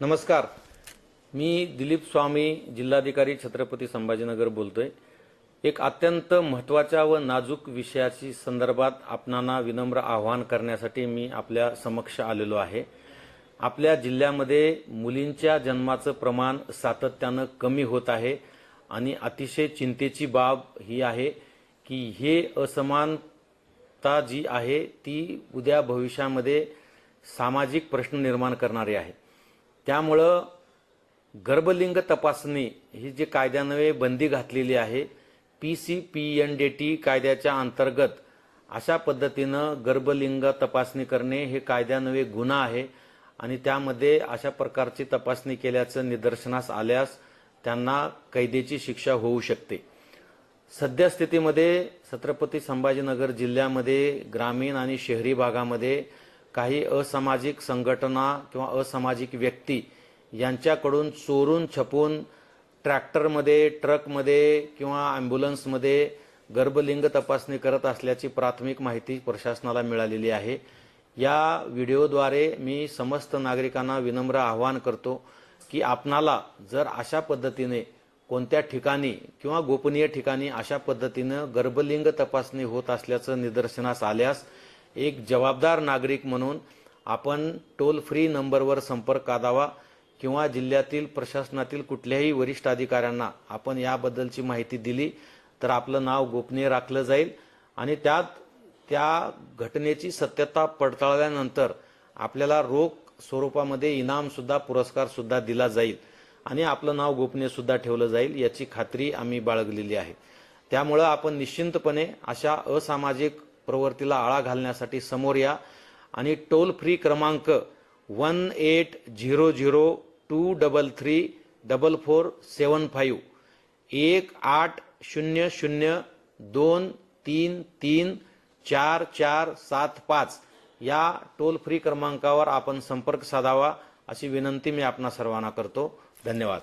नमस्कार. मी दिलीप स्वामी जिल्हाधिकारी छत्रपती संभाजीनगर बोलतोय. एक अत्यंत महत्त्वाच्या व नाजूक विषयाची संदर्भात आपणांना विनम्र आवाहन करण्यासाठी मी आपल्या समक्ष आलेलो आहे. आपल्या जिल्ह्यामध्ये मुलींच्या जन्माचं प्रमाण सातत्यानं कमी होत आहे आणि अतिशय चिंतेची बाब ही आहे की हे असमानता जी आहे ती उद्या भविष्यामध्ये सामाजिक प्रश्न निर्माण करणारी आहे. त्यामुळं गर्भलिंग तपासणी ही जी कायद्यान्वये बंदी घातलेली आहे P C P N D T कायद्याच्या अंतर्गत अशा पद्धतीनं गर्भलिंग तपासणी करणे हे कायद्यान्वये गुन्हा आहे आणि त्यामध्ये अशा प्रकारची तपासणी केल्याचं निदर्शनास आल्यास त्यांना कैदेची शिक्षा होऊ शकते. सद्यस्थितीमध्ये छत्रपती संभाजीनगर जिल्ह्यामध्ये ग्रामीण आणि शहरी भागामध्ये काही असामाजिक संघटना किंवा असामाजिक व्यक्ती यांच्याकडून चोरून छपून ट्रॅक्टरमध्ये ट्रकमध्ये किंवा ॲम्ब्युलन्समध्ये गर्भलिंग तपासणी करत असल्याची प्राथमिक माहिती प्रशासनाला मिळालेली आहे. या व्हिडिओद्वारे मी समस्त नागरिकांना विनम्र आवाहन करतो की आपणाला जर अशा पद्धतीने कोणत्या ठिकाणी किंवा गोपनीय ठिकाणी अशा पद्धतीनं गर्भलिंग तपासणी होत असल्याचं निदर्शनास आल्यास एक जबाबदार नागरिक म्हणून आपण टोल फ्री नंबरवर संपर्क साधावा किंवा जिल्ह्यातील प्रशासनातील कुठल्याही वरिष्ठ अधिकाऱ्यांना आपण याबद्दलची माहिती दिली तर आपलं नाव गोपनीय राखलं जाईल. आणि त्यात त्या घटनेची सत्यता पडताळल्यानंतर आपल्याला रोख स्वरूपामध्ये इनामसुद्धा पुरस्कारसुद्धा दिला जाईल. आणि आपलं नाव गोपनीयसुद्धा ठेवलं जाईल याची खात्री आम्ही बाळगलेली आहे. त्यामुळं आपण निश्चिंतपणे अशा असामाजिक प्रवृत्तीला आळा घालण्यासाठी समोर या. आणि टोल फ्री क्रमांक one eight zero zero two double three double four seven five एक आठ शून्य शून्य दोन तीन तीन चार चार सात पाच. या टोल फ्री क्रमांकावर आपण संपर्क साधावा अशी विनंती मी आपणा सर्वांना करतो. धन्यवाद.